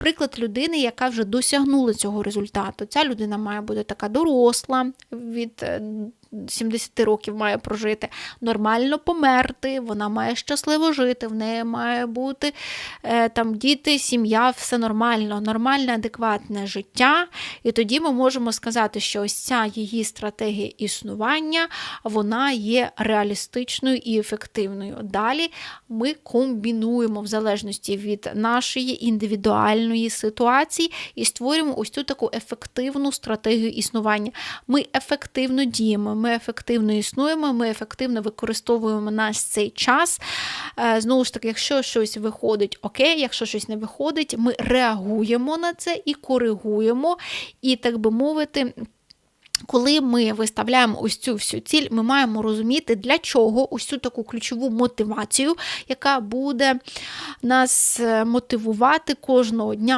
Приклад людини, яка вже досягнула цього результату. Ця людина має бути така доросла від е, 70 років має прожити, нормально померти, вона має щасливо жити, в неї має бути е, там діти, сім'я, все нормально, нормальне, адекватне життя. І тоді ми можемо сказати, що ось ця її стратегія існування вона є реалістичною і ефективною. Далі ми комбінуємо в залежності від нашої індивідуальної ситуації і створюємо ось цю таку ефективну стратегію існування. Ми ефективно діємо, ми ефективно існуємо, ми ефективно використовуємо наш цей час. Е, Знову ж таки, якщо щось виходить, окей, якщо щось не виходить, ми реагуємо на це і коригуємо, і так би мовити. Коли ми виставляємо ось цю всю ціль, ми маємо розуміти, для чого ось цю таку ключову мотивацію, яка буде нас е, мотивувати кожного дня